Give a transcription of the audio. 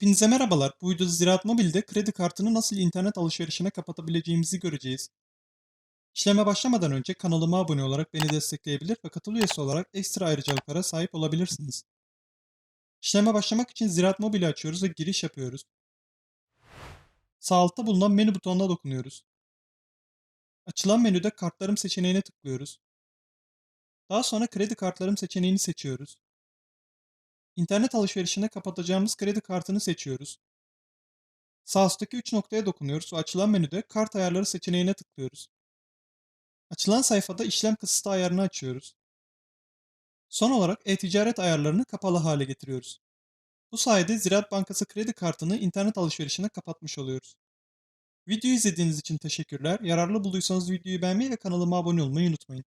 Hepinize merhabalar. Bu videoda Ziraat Mobil'de kredi kartını nasıl internet alışverişine kapatabileceğimizi göreceğiz. İşleme başlamadan önce kanalıma abone olarak beni destekleyebilir ve katıl üyesi olarak ekstra ayrıcalıklara sahip olabilirsiniz. İşleme başlamak için Ziraat Mobil'i açıyoruz ve giriş yapıyoruz. Sağ altta bulunan menü butonuna dokunuyoruz. Açılan menüde kartlarım seçeneğine tıklıyoruz. Daha sonra kredi kartlarım seçeneğini seçiyoruz. İnternet alışverişine kapatacağımız kredi kartını seçiyoruz. Sağ üstteki 3 noktaya dokunuyoruz ve açılan menüde kart ayarları seçeneğine tıklıyoruz. Açılan sayfada işlem kısıtı ayarını açıyoruz. Son olarak e-ticaret ayarlarını kapalı hale getiriyoruz. Bu sayede Ziraat Bankası kredi kartını internet alışverişine kapatmış oluyoruz. Videoyu izlediğiniz için teşekkürler. Yararlı bulduysanız videoyu beğenmeyi ve kanalıma abone olmayı unutmayın.